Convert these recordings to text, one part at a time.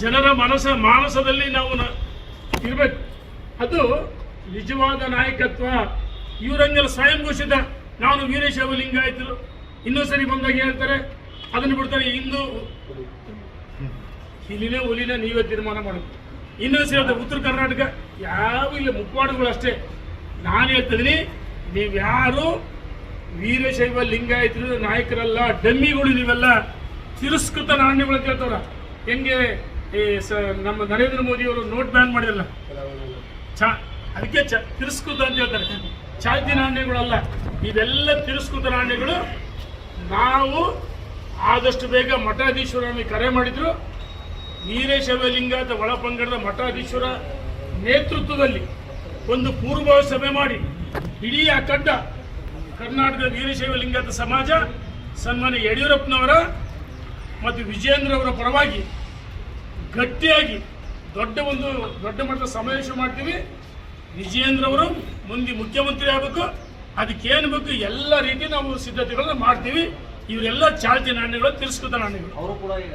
ಜನರ ಮನಸ್ಸ ಮಾನಸದಲ್ಲಿ ನಾವು ಇರಬೇಕು. ಅದು ನಿಜವಾದ ನಾಯಕತ್ವ. ಇವರಂಗೆಲ್ಲ ಸ್ವಯಂ ಘೋಷಿತ. ನಾನು ವೀರಶೈವ ಲಿಂಗಾಯತರು ಇನ್ನೊಂದು ಸರಿ ಬಂದಾಗ ಹೇಳ್ತಾರೆ. ಅದನ್ನು ಬಿಡ್ತಾರೆ. ಇಂದು ಇಲ್ಲಿನೇ ಹುಲಿನ ನೀವೇ ತೀರ್ಮಾನ ಮಾಡು ಇನ್ನೊಂದು ಸರಿ ಉತ್ತರ ಕರ್ನಾಟಕ ಯಾವ ಇಲ್ಲ. ಮುಖವಾಡಗಳು ಅಷ್ಟೇ. ನಾನು ಹೇಳ್ತಿದ್ದೀನಿ ನೀವ್ಯಾರು ವೀರಶೈವ ಲಿಂಗಾಯತರು ನಾಯಕರಲ್ಲ, ಡಮ್ಮಿಗಳು ನೀವೆಲ್ಲ ತಿರಸ್ಕೃತ ನಾಣ್ಯಗಳು ಅಂತ ಹೇಳ್ತಾರ ಹೆಂಗೆ ಈ ನಮ್ಮ ನರೇಂದ್ರ ಮೋದಿ ಅವರು ನೋಟ್ ಬ್ಯಾನ್ ಮಾಡಿರಲ್ಲ ಚಾ, ಅದಕ್ಕೆ ಚ, ತಿರಸ್ಕೃತ ಅಂತ ಹೇಳ್ತಾರೆ. ಚಾಲ್ತಿ ನಾಣ್ಯಗಳಲ್ಲ ಇದೆಲ್ಲ ತಿರಸ್ಕೃತ ನಾಣ್ಯಗಳು. ನಾವು ಆದಷ್ಟು ಬೇಗ ಮಠಾಧೀಶ್ವರನ ಕರೆ ಮಾಡಿದ್ರು. ವೀರಶೈವ ಒಳಪಂಗಡದ ಒಳ ಪಂಗಡದ ಮಠಾಧೀಶ್ವರ ನೇತೃತ್ವದಲ್ಲಿ ಒಂದು ಪೂರ್ವ ಸಭೆ ಮಾಡಿ, ಇಡೀ ಅಖಂಡ ಕರ್ನಾಟಕದ ವೀರಶೈವ ಲಿಂಗದ ಸಮಾಜ, ಸನ್ಮಾನ್ಯ ಯಡಿಯೂರಪ್ಪನವರ ಮತ್ತು ವಿಜಯೇಂದ್ರ ಅವರ ಪರವಾಗಿ ಗಟ್ಟಿಯಾಗಿ ದೊಡ್ಡ ಒಂದು ದೊಡ್ಡ ಮಟ್ಟದ ಸಮಾವೇಶ ಮಾಡ್ತೀವಿ. ವಿಜಯೇಂದ್ರ ಅವರು ಮುಂದೆ ಮುಖ್ಯಮಂತ್ರಿ ಆಗಬೇಕು. ಅದಕ್ಕೇನು ಬೇಕು ಎಲ್ಲ ರೀತಿ ನಾವು ಸಿದ್ಧತೆಗಳನ್ನ ಮಾಡ್ತೀವಿ. ಇವರೆಲ್ಲ ಚಾಲ್ತಿ ನಾಣ್ಯಗಳು ತಿರಸ್ಕೃತ ನಾಣ್ಯಗಳು. ಅವರು ಕೂಡ ಈಗ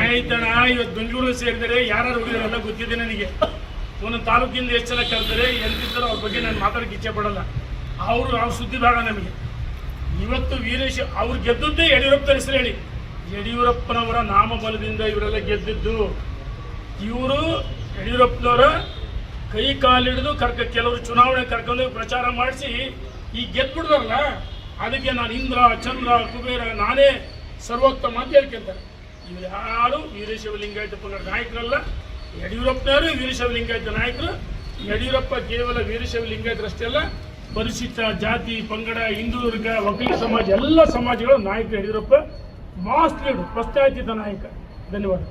ಆಯ್ತಣ್ಣ ಇವತ್ತು ಬೆಂಗಳೂರು ಸೇರಿದರೆ ಯಾರು ಹೋಗಿದಾರೆಲ್ಲ ಗೊತ್ತಿದೆ ನನಗೆ. ಒಂದೊಂದು ತಾಲೂಕಿಂದ ಎಷ್ಟು ಜನ ಕರೆದರೆ ಎಂತಿದ್ದಾರೋ ಅವ್ರ ಬಗ್ಗೆ ನಾನು ಮಾತಾಡಕ್ಕೆ ಇಚ್ಛೆ ಪಡಲ್ಲ. ಅವರು ಅವ್ರ ಸುದ್ದಿ ಬೇಡ ನಮಗೆ. ಇವತ್ತು ವೀರೇಶ್ ಅವ್ರು ಗೆದ್ದದ್ದೇ ಯಡಿಯೂರಪ್ಪ ಹೆಸರು ಹೇಳಿ. ಯಡಿಯೂರಪ್ಪನವರ ನಾಮಬಲದಿಂದ ಇವರೆಲ್ಲ ಗೆದ್ದಿದ್ದು ಇವರು ಯಡಿಯೂರಪ್ಪನವರ ಕೈ ಕಾಲಿಡಿದು ಕರ್ಕ ಕೆಲವರು ಚುನಾವಣೆ ಕರ್ಕೊಂಡು ಪ್ರಚಾರ ಮಾಡಿಸಿ ಈ ಗೆದ್ಬಿಡ್ದಾರಲ್ಲ ಅದಕ್ಕೆ ನಾನು ಇಂದ್ರ, ಚಂದ್ರ, ಕುಬೇರ ನಾನೇ ಸರ್ವೋತ್ತಮ ಅಂತ ಹೇಳ್ಕೊಂತಾರೆ. ಇವ್ರು ಯಾರು ವೀರಶೈವ ಲಿಂಗಾಯತ ನಾಯಕರಲ್ಲ ಯಡಿಯೂರಪ್ಪನವರು ವೀರಶೈವ ಲಿಂಗಾಯತ ನಾಯಕರು. ಯಡಿಯೂರಪ್ಪ ಕೇವಲ ವೀರಶೈವ ಲಿಂಗಾಯತರಷ್ಟೇ ಅಲ್ಲ ಪರಿಶಿಷ್ಟ ಜಾತಿ, ಪಂಗಡ, ಹಿಂದೂ ವರ್ಗ, ವಕೀಲ ಸಮಾಜ, ಎಲ್ಲ ಸಮಾಜಗಳ ನಾಯಕ ಯಡಿಯೂರಪ್ಪ ಮಾಸ್ ಲೀಡರ್ ಪ್ರಸ್ತಾಯಿತ ನಾಯಕ. ಧನ್ಯವಾದ.